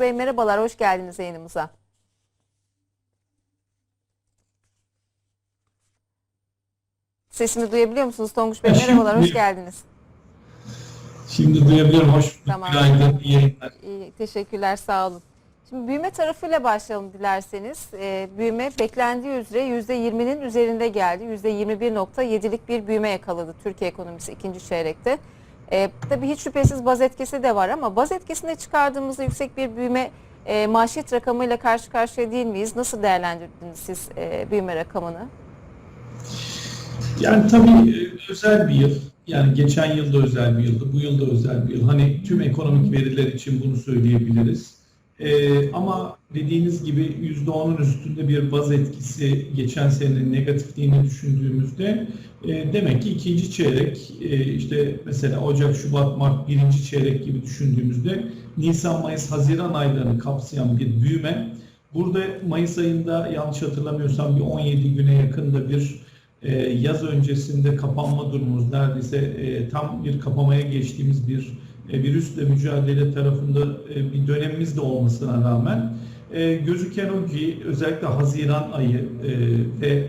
Tonguç Bey merhabalar, hoş geldiniz yayınımıza. Sesimi duyabiliyor musunuz Tonguç Bey? Merhabalar, hoş geldiniz. Şimdi duyabiliyorum. Hoş bulduk. Tamam. Günaydın. iyi yayınlar. İyi, teşekkürler, sağ olun. Şimdi büyüme tarafıyla başlayalım dilerseniz. Ee, büyüme beklendiği üzere %20'nin üzerinde geldi. %21.7'lik bir büyüme yakaladı Türkiye ekonomisi ikinci çeyrekte. Ee, tabii hiç şüphesiz baz etkisi de var ama baz etkisine çıkardığımızda yüksek bir büyüme e, maaşiyet rakamıyla karşı karşıya değil miyiz? Nasıl değerlendirdiniz siz e, büyüme rakamını? Yani tabii e, özel bir yıl. Yani geçen yıl da özel bir yıldı. Bu yıl da özel bir yıl. Hani tüm ekonomik veriler için bunu söyleyebiliriz. Ee, ama dediğiniz gibi %10'un üstünde bir baz etkisi geçen senenin negatifliğini düşündüğümüzde e, demek ki ikinci çeyrek e, işte mesela Ocak, Şubat, Mart birinci çeyrek gibi düşündüğümüzde Nisan, Mayıs, Haziran aylarını kapsayan bir büyüme. Burada Mayıs ayında yanlış hatırlamıyorsam bir 17 güne yakında bir e, yaz öncesinde kapanma durumumuz neredeyse e, tam bir kapamaya geçtiğimiz bir e, virüsle mücadele tarafında e, bir dönemimiz de olmasına rağmen e, gözüken o ki özellikle Haziran ayı e, ve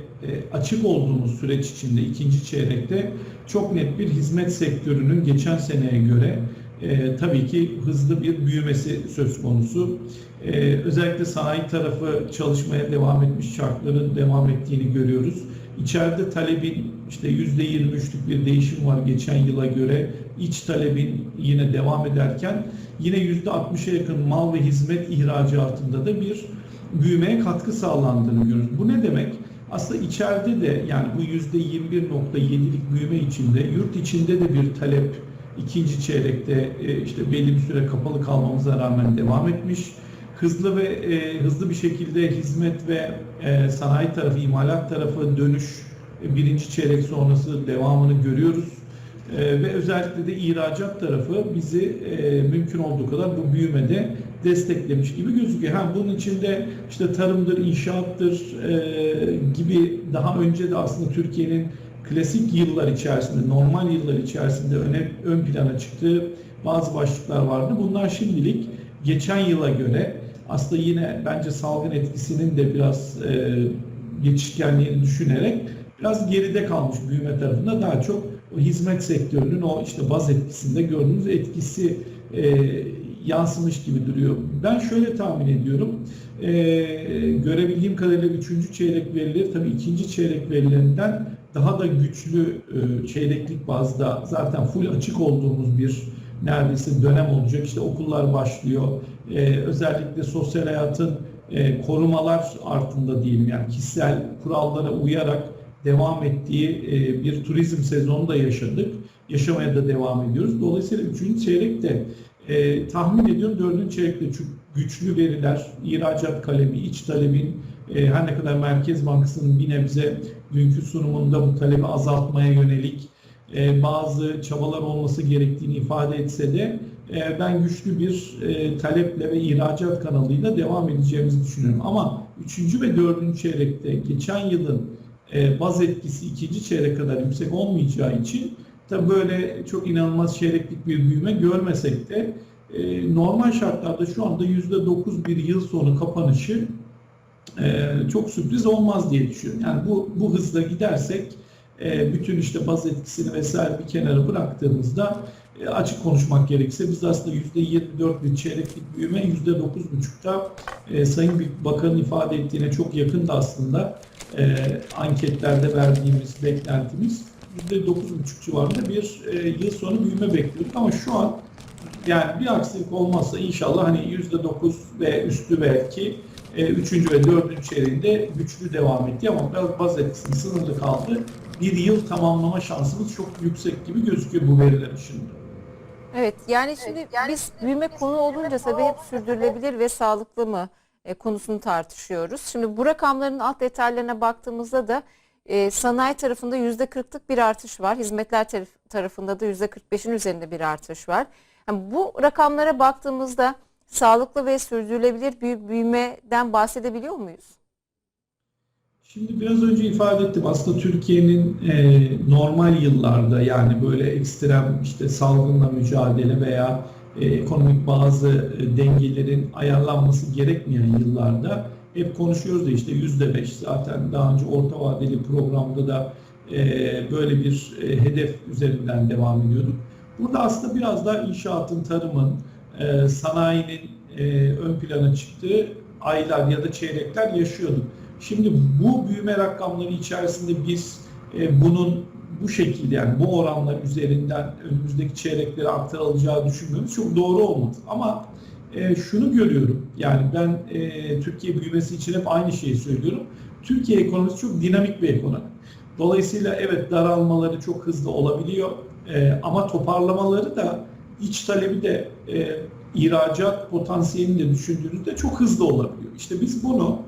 açık olduğumuz süreç içinde ikinci çeyrekte çok net bir hizmet sektörünün geçen seneye göre e, tabii ki hızlı bir büyümesi söz konusu. E, özellikle sanayi tarafı çalışmaya devam etmiş, şartların devam ettiğini görüyoruz. İçeride talebin işte %23'lük bir değişim var geçen yıla göre. İç talebin yine devam ederken yine %60'a yakın mal ve hizmet ihracatında da bir büyümeye katkı sağlandığını görüyoruz. Bu ne demek? Aslında içeride de yani bu %21.7'lik büyüme içinde yurt içinde de bir talep ikinci çeyrekte e, işte belli bir süre kapalı kalmamıza rağmen devam etmiş. Hızlı ve e, hızlı bir şekilde hizmet ve e, sanayi tarafı, imalat tarafı dönüş e, birinci çeyrek sonrası devamını görüyoruz. E, ve özellikle de ihracat tarafı bizi e, mümkün olduğu kadar bu büyümede desteklemiş gibi gözüküyor. Ha, bunun içinde işte tarımdır, inşaattır e, gibi daha önce de aslında Türkiye'nin klasik yıllar içerisinde, normal yıllar içerisinde öne, ön plana çıktığı bazı başlıklar vardı. Bunlar şimdilik geçen yıla göre aslında yine bence salgın etkisinin de biraz e, geçişkenliğini düşünerek biraz geride kalmış büyüme tarafında daha çok o hizmet sektörünün o işte baz etkisinde gördüğümüz etkisi e, yansımış gibi duruyor. Ben şöyle tahmin ediyorum. E, görebildiğim kadarıyla üçüncü çeyrek verileri tabii ikinci çeyrek verilerinden daha da güçlü e, çeyreklik bazda zaten full açık olduğumuz bir neredeyse dönem olacak. İşte okullar başlıyor. Ee, özellikle sosyal hayatın e, korumalar altında diyelim yani kişisel kurallara uyarak devam ettiği e, bir turizm sezonu da yaşadık. Yaşamaya da devam ediyoruz. Dolayısıyla 3. çeyrekte e, tahmin ediyorum 4. çeyrekte çok güçlü veriler, ihracat kalemi, iç talebin e, her ne kadar Merkez Bankası'nın bir nebze dünkü sunumunda bu talebi azaltmaya yönelik e, bazı çabalar olması gerektiğini ifade etse de e, ben güçlü bir e, taleple ve ihracat kanalıyla devam edeceğimizi düşünüyorum. Ama 3. ve 4. çeyrekte geçen yılın baz etkisi ikinci çeyrek kadar yüksek olmayacağı için tabi böyle çok inanılmaz çeyreklik bir büyüme görmesek de normal şartlarda şu anda %9 bir yıl sonu kapanışı çok sürpriz olmaz diye düşünüyorum. Yani bu, bu hızla gidersek bütün işte baz etkisini vesaire bir kenara bıraktığımızda açık konuşmak gerekirse biz aslında %24 bir çeyreklik büyüme %9,5'ta Sayın Bakan'ın ifade ettiğine çok yakın da aslında anketlerde verdiğimiz beklentimiz %9,5 civarında bir yıl sonu büyüme bekliyorduk ama şu an yani bir aksilik olmazsa inşallah hani %9 ve üstü belki e, üçüncü ve dördüncü çeyreğinde güçlü devam etti ama biraz baz etkisinin sınırlı kaldı. Bir yıl tamamlama şansımız çok yüksek gibi gözüküyor bu veriler ışığında. Evet yani şimdi evet, yani biz büyüme konu olunca tabii hep sürdürülebilir ve sağlıklı mı e, konusunu tartışıyoruz. Şimdi bu rakamların alt detaylarına baktığımızda da e, sanayi tarafında %40'lık bir artış var. Hizmetler tarafında da %45'in üzerinde bir artış var. Yani bu rakamlara baktığımızda sağlıklı ve sürdürülebilir bir büyümeden bahsedebiliyor muyuz? Şimdi biraz önce ifade ettim aslında Türkiye'nin e, normal yıllarda yani böyle ekstrem işte salgınla mücadele veya e, ekonomik bazı e, dengelerin ayarlanması gerekmeyen yıllarda hep konuşuyoruz da işte yüzde beş zaten daha önce orta vadeli programda da e, böyle bir e, hedef üzerinden devam ediyorduk. Burada aslında biraz daha inşaatın, tarımın, e, sanayinin ön plana çıktığı aylar ya da çeyrekler yaşıyorduk. Şimdi bu büyüme rakamları içerisinde biz bunun bu şekilde yani bu oranlar üzerinden önümüzdeki çeyreklere aktarılacağı düşünmemiz çok doğru olmadı. Ama e, şunu görüyorum yani ben e, Türkiye büyümesi için hep aynı şeyi söylüyorum. Türkiye ekonomisi çok dinamik bir ekonomi. Dolayısıyla evet daralmaları çok hızlı olabiliyor e, ama toparlamaları da iç talebi de e, ihracat potansiyelini de düşündüğünüzde çok hızlı olabiliyor. İşte biz bunu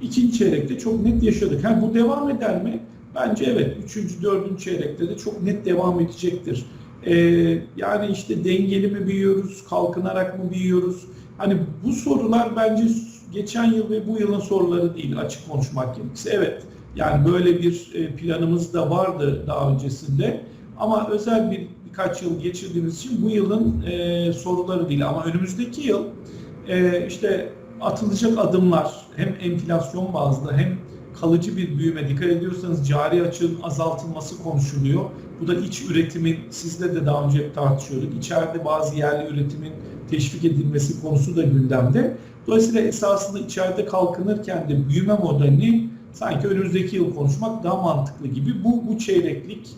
ikinci çeyrekte çok net yaşadık. Ha, bu devam eder mi? Bence evet. Üçüncü, dördüncü çeyrekte de çok net devam edecektir. Ee, yani işte dengeli mi büyüyoruz, kalkınarak mı büyüyoruz? Hani bu sorular bence geçen yıl ve bu yılın soruları değil açık konuşmak gerekirse. Evet yani böyle bir e, planımız da vardı daha öncesinde. Ama özel bir birkaç yıl geçirdiğimiz için bu yılın e, soruları değil. Ama önümüzdeki yıl e, işte atılacak adımlar hem enflasyon bazlı hem kalıcı bir büyüme dikkat ediyorsanız cari açığın azaltılması konuşuluyor. Bu da iç üretimin sizle de daha önce tartışıyorduk. İçeride bazı yerli üretimin teşvik edilmesi konusu da gündemde. Dolayısıyla esasında içeride kalkınırken de büyüme modelini sanki önümüzdeki yıl konuşmak daha mantıklı gibi. Bu, bu çeyreklik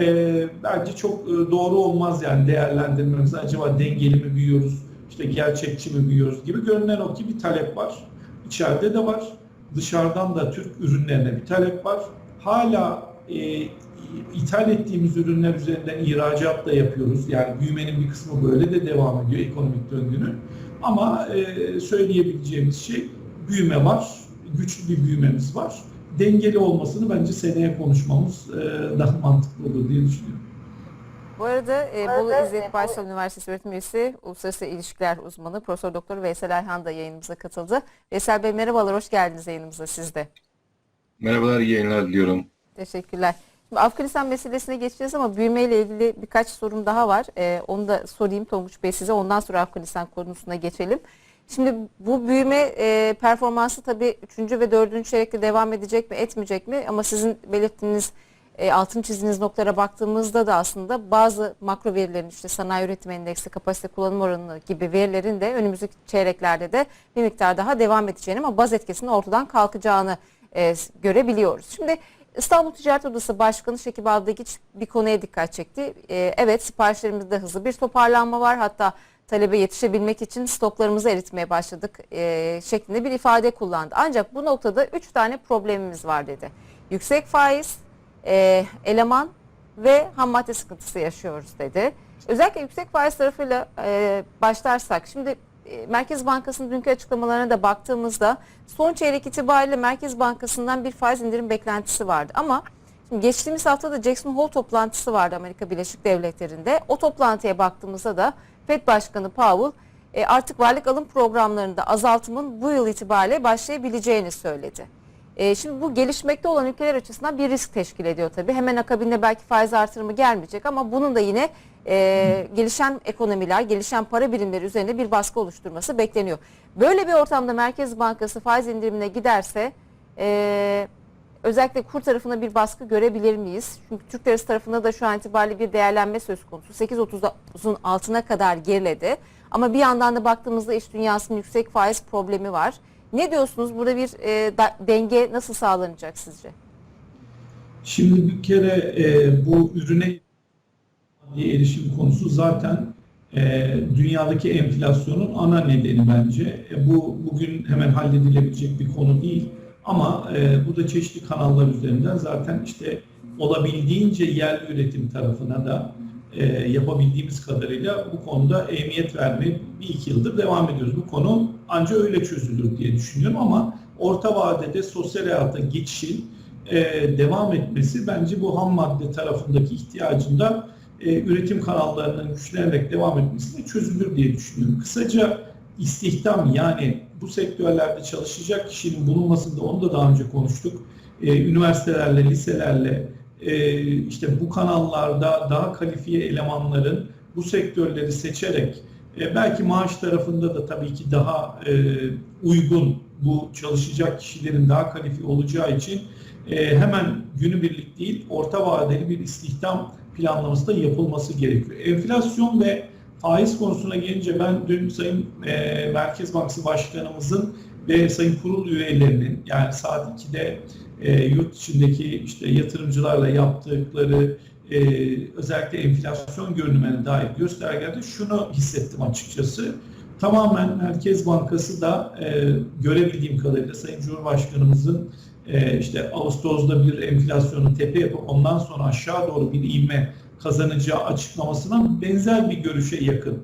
e, bence çok e, doğru olmaz yani değerlendirmemiz. Acaba dengeli mi büyüyoruz, işte gerçekçi mi büyüyoruz gibi görünen o ki bir talep var. İçeride de var. Dışarıdan da Türk ürünlerine bir talep var. Hala e, ithal ettiğimiz ürünler üzerinden ihracat da yapıyoruz. Yani büyümenin bir kısmı böyle de devam ediyor ekonomik döngünün. Ama e, söyleyebileceğimiz şey büyüme var, güçlü bir büyümemiz var. Dengeli olmasını bence seneye konuşmamız e, daha mantıklı olur diye düşünüyorum. Bu arada e, arada, Bolu e, İzzet bu- Baysal Üniversitesi öğretim üyesi, Uluslararası İlişkiler uzmanı Profesör Doktor Veysel Ayhan da yayınımıza katıldı. Veysel Bey merhabalar, hoş geldiniz yayınımıza siz de. Merhabalar, iyi yayınlar diliyorum. Teşekkürler. Şimdi Afganistan meselesine geçeceğiz ama büyümeyle ilgili birkaç sorum daha var. Ee, onu da sorayım Tonguç Bey size. Ondan sonra Afganistan konusuna geçelim. Şimdi bu büyüme e, performansı tabii 3. ve 4. çeyrekte devam edecek mi etmeyecek mi? Ama sizin belirttiğiniz e, altın çizdiğiniz noktalara baktığımızda da aslında bazı makro verilerin işte sanayi üretim endeksi, kapasite kullanım oranı gibi verilerin de önümüzdeki çeyreklerde de bir miktar daha devam edeceğini ama baz etkisinin ortadan kalkacağını e, görebiliyoruz. Şimdi İstanbul Ticaret Odası Başkanı Şekip Aldıgiç bir konuya dikkat çekti. E, evet siparişlerimizde hızlı bir toparlanma var. Hatta talebe yetişebilmek için stoklarımızı eritmeye başladık e, şeklinde bir ifade kullandı. Ancak bu noktada 3 tane problemimiz var dedi. Yüksek faiz, e, eleman ve ham madde sıkıntısı yaşıyoruz dedi. Özellikle yüksek faiz tarafıyla e, başlarsak şimdi e, Merkez Bankası'nın dünkü açıklamalarına da baktığımızda son çeyrek itibariyle Merkez Bankası'ndan bir faiz indirim beklentisi vardı ama şimdi geçtiğimiz hafta da Jackson Hole toplantısı vardı Amerika Birleşik Devletleri'nde. O toplantıya baktığımızda da Fed Başkanı Powell e, artık varlık alım programlarında azaltımın bu yıl itibariyle başlayabileceğini söyledi. E, şimdi bu gelişmekte olan ülkeler açısından bir risk teşkil ediyor tabii. Hemen akabinde belki faiz artırımı gelmeyecek ama bunun da yine e, gelişen ekonomiler, gelişen para birimleri üzerinde bir baskı oluşturması bekleniyor. Böyle bir ortamda Merkez Bankası faiz indirimine giderse e, özellikle kur tarafına bir baskı görebilir miyiz? Çünkü Türk lirası tarafında da şu an itibariyle bir değerlenme söz konusu. 8.30'un altına kadar geriledi. Ama bir yandan da baktığımızda iş dünyasının yüksek faiz problemi var. Ne diyorsunuz? Burada bir e, da- denge nasıl sağlanacak sizce? Şimdi bir kere e, bu ürüne erişim konusu zaten e, dünyadaki enflasyonun ana nedeni bence. E, bu bugün hemen halledilebilecek bir konu değil. Ama e, bu da çeşitli kanallar üzerinden zaten işte olabildiğince yerli üretim tarafına da e, yapabildiğimiz kadarıyla bu konuda emniyet vermeye bir iki yıldır devam ediyoruz. Bu konu ancak öyle çözülür diye düşünüyorum ama orta vadede sosyal hayata geçişin e, devam etmesi bence bu ham madde tarafındaki ihtiyacında e, üretim kanallarının güçlenerek devam etmesiyle çözülür diye düşünüyorum. Kısaca istihdam yani bu sektörlerde çalışacak kişinin bulunmasında onu da daha önce konuştuk. E, üniversitelerle, liselerle e, işte bu kanallarda daha kalifiye elemanların bu sektörleri seçerek E, belki maaş tarafında da tabii ki daha e, uygun bu çalışacak kişilerin daha kalifiye olacağı için e, hemen günübirlik değil orta vadeli bir istihdam planlaması da yapılması gerekiyor. Enflasyon ve faiz konusuna gelince ben dün Sayın Merkez Bankası Başkanımızın ve Sayın Kurul üyelerinin yani saat 2'de e, yurt içindeki işte yatırımcılarla yaptıkları e, özellikle enflasyon görünümüne dair göstergelerde şunu hissettim açıkçası. Tamamen Merkez Bankası da e, görebildiğim kadarıyla Sayın Cumhurbaşkanımızın e, işte Ağustos'ta bir enflasyonu tepe yapıp ondan sonra aşağı doğru bir ivme kazanacağı açıklamasına benzer bir görüşe yakın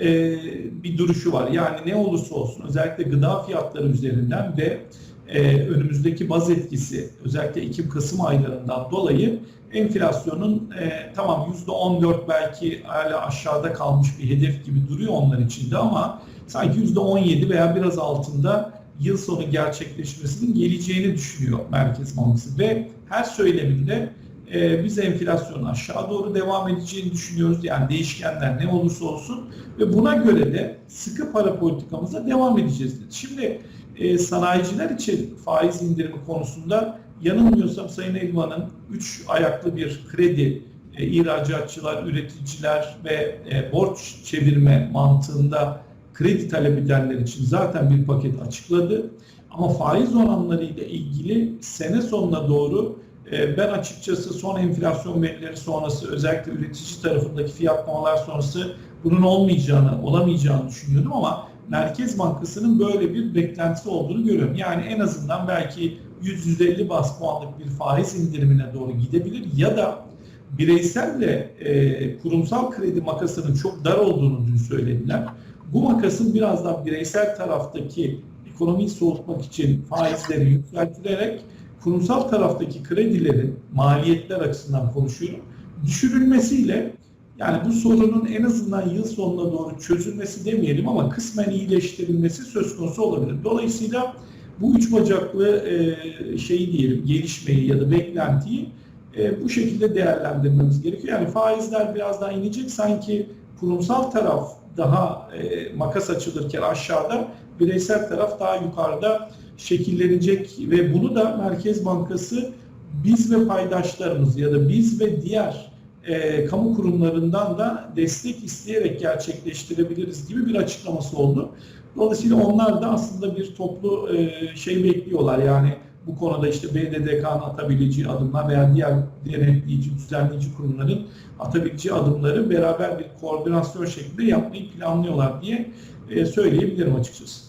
e, bir duruşu var. Yani ne olursa olsun özellikle gıda fiyatları üzerinden ve e, önümüzdeki baz etkisi özellikle Ekim-Kasım aylarından dolayı enflasyonun e, tamam %14 belki hala aşağıda kalmış bir hedef gibi duruyor onlar içinde ama sanki %17 veya biraz altında yıl sonu gerçekleşmesinin geleceğini düşünüyor Merkez Bankası ve her söyleminde e, biz enflasyonun aşağı doğru devam edeceğini düşünüyoruz. Yani değişkenler ne olursa olsun ve buna göre de sıkı para politikamıza devam edeceğiz dedi. Şimdi e, sanayiciler için faiz indirimi konusunda yanılmıyorsam Sayın Elvan'ın 3 ayaklı bir kredi e, ihracatçılar, üreticiler ve e, borç çevirme mantığında kredi talep edenler için zaten bir paket açıkladı. Ama faiz oranları ile ilgili sene sonuna doğru ben açıkçası son enflasyon verileri sonrası özellikle üretici tarafındaki fiyatlamalar sonrası bunun olmayacağını, olamayacağını düşünüyordum ama Merkez Bankası'nın böyle bir beklentisi olduğunu görüyorum. Yani en azından belki 100-150 bas puanlık bir faiz indirimine doğru gidebilir ya da bireyselle e, kurumsal kredi makasının çok dar olduğunu dün söylediler. Bu makasın biraz daha bireysel taraftaki ekonomiyi soğutmak için faizleri yükseltilerek kurumsal taraftaki kredilerin maliyetler açısından konuşuyorum düşürülmesiyle yani bu sorunun en azından yıl sonuna doğru çözülmesi demeyelim ama kısmen iyileştirilmesi söz konusu olabilir. Dolayısıyla bu üç bacaklı e, şeyi diyelim gelişmeyi ya da beklentiyi e, bu şekilde değerlendirmemiz gerekiyor. Yani faizler biraz daha inecek sanki kurumsal taraf daha e, makas açılırken aşağıda bireysel taraf daha yukarıda şekillenecek ve bunu da Merkez Bankası biz ve paydaşlarımız ya da biz ve diğer e, kamu kurumlarından da destek isteyerek gerçekleştirebiliriz gibi bir açıklaması oldu. Dolayısıyla onlar da aslında bir toplu e, şey bekliyorlar. Yani bu konuda işte BDDK'nın atabileceği adımlar veya diğer denetleyici, düzenleyici kurumların atabileceği adımları beraber bir koordinasyon şeklinde yapmayı planlıyorlar diye e, söyleyebilirim açıkçası.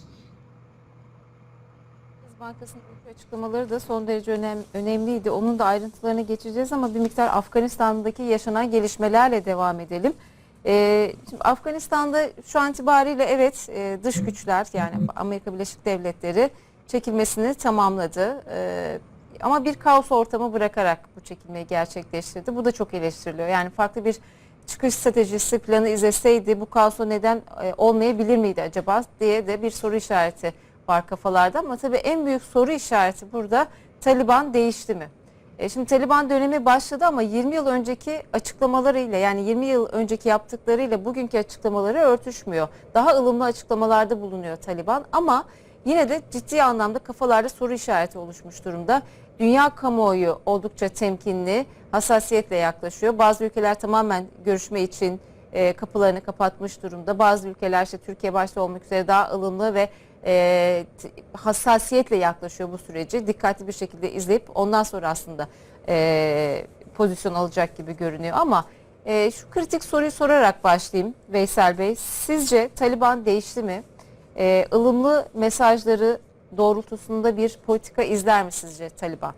Bankası'nın ilk açıklamaları da son derece önem, önemliydi. Onun da ayrıntılarına geçeceğiz ama bir miktar Afganistan'daki yaşanan gelişmelerle devam edelim. Ee, şimdi Afganistan'da şu an itibariyle evet e, dış güçler yani Amerika Birleşik Devletleri çekilmesini tamamladı. Ee, ama bir kaos ortamı bırakarak bu çekilmeyi gerçekleştirdi. Bu da çok eleştiriliyor. Yani farklı bir çıkış stratejisi planı izleseydi bu kaosa neden e, olmayabilir miydi acaba diye de bir soru işareti var kafalarda. Ama tabii en büyük soru işareti burada Taliban değişti mi? E, şimdi Taliban dönemi başladı ama 20 yıl önceki açıklamalarıyla yani 20 yıl önceki yaptıklarıyla bugünkü açıklamaları örtüşmüyor. Daha ılımlı açıklamalarda bulunuyor Taliban ama yine de ciddi anlamda kafalarda soru işareti oluşmuş durumda. Dünya kamuoyu oldukça temkinli, hassasiyetle yaklaşıyor. Bazı ülkeler tamamen görüşme için e, kapılarını kapatmış durumda. Bazı ülkeler işte Türkiye başta olmak üzere daha ılımlı ve e, hassasiyetle yaklaşıyor bu süreci. Dikkatli bir şekilde izleyip ondan sonra aslında e, pozisyon alacak gibi görünüyor. Ama e, şu kritik soruyu sorarak başlayayım Veysel Bey. Sizce Taliban değişti mi? E, ılımlı mesajları doğrultusunda bir politika izler mi sizce Taliban?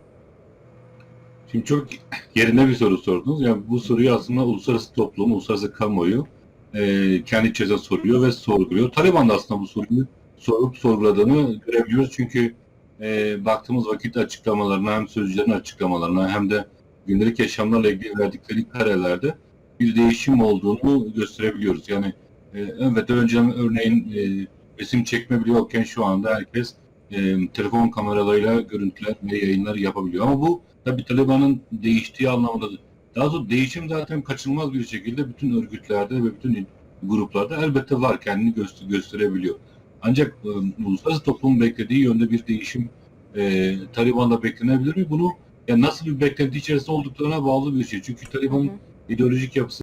Şimdi çok yerinde bir soru sordunuz. Yani bu soruyu aslında uluslararası toplum, uluslararası kamuoyu e, kendi içerisinde soruyor ve sorguluyor. Taliban da aslında bu soruyu sorup sorguladığını görebiliyoruz. Çünkü e, baktığımız vakit açıklamalarına hem sözcülerin açıklamalarına hem de gündelik yaşamlarla ilgili verdikleri kararlarda bir değişim olduğunu gösterebiliyoruz. Yani e, evet önceden örneğin e, resim çekme bile yokken şu anda herkes e, telefon kameralarıyla görüntüler ve yayınlar yapabiliyor. Ama bu tabii Taliban'ın değiştiği anlamında da- daha doğrusu değişim zaten kaçınılmaz bir şekilde bütün örgütlerde ve bütün gruplarda elbette var kendini göster- gösterebiliyor. Ancak e, uluslararası toplumun beklediği yönde bir değişim e, Taliban'da beklenebilir mi? Bunu yani nasıl bir beklenti içerisinde olduklarına bağlı bir şey. Çünkü Taliban'ın ideolojik yapısı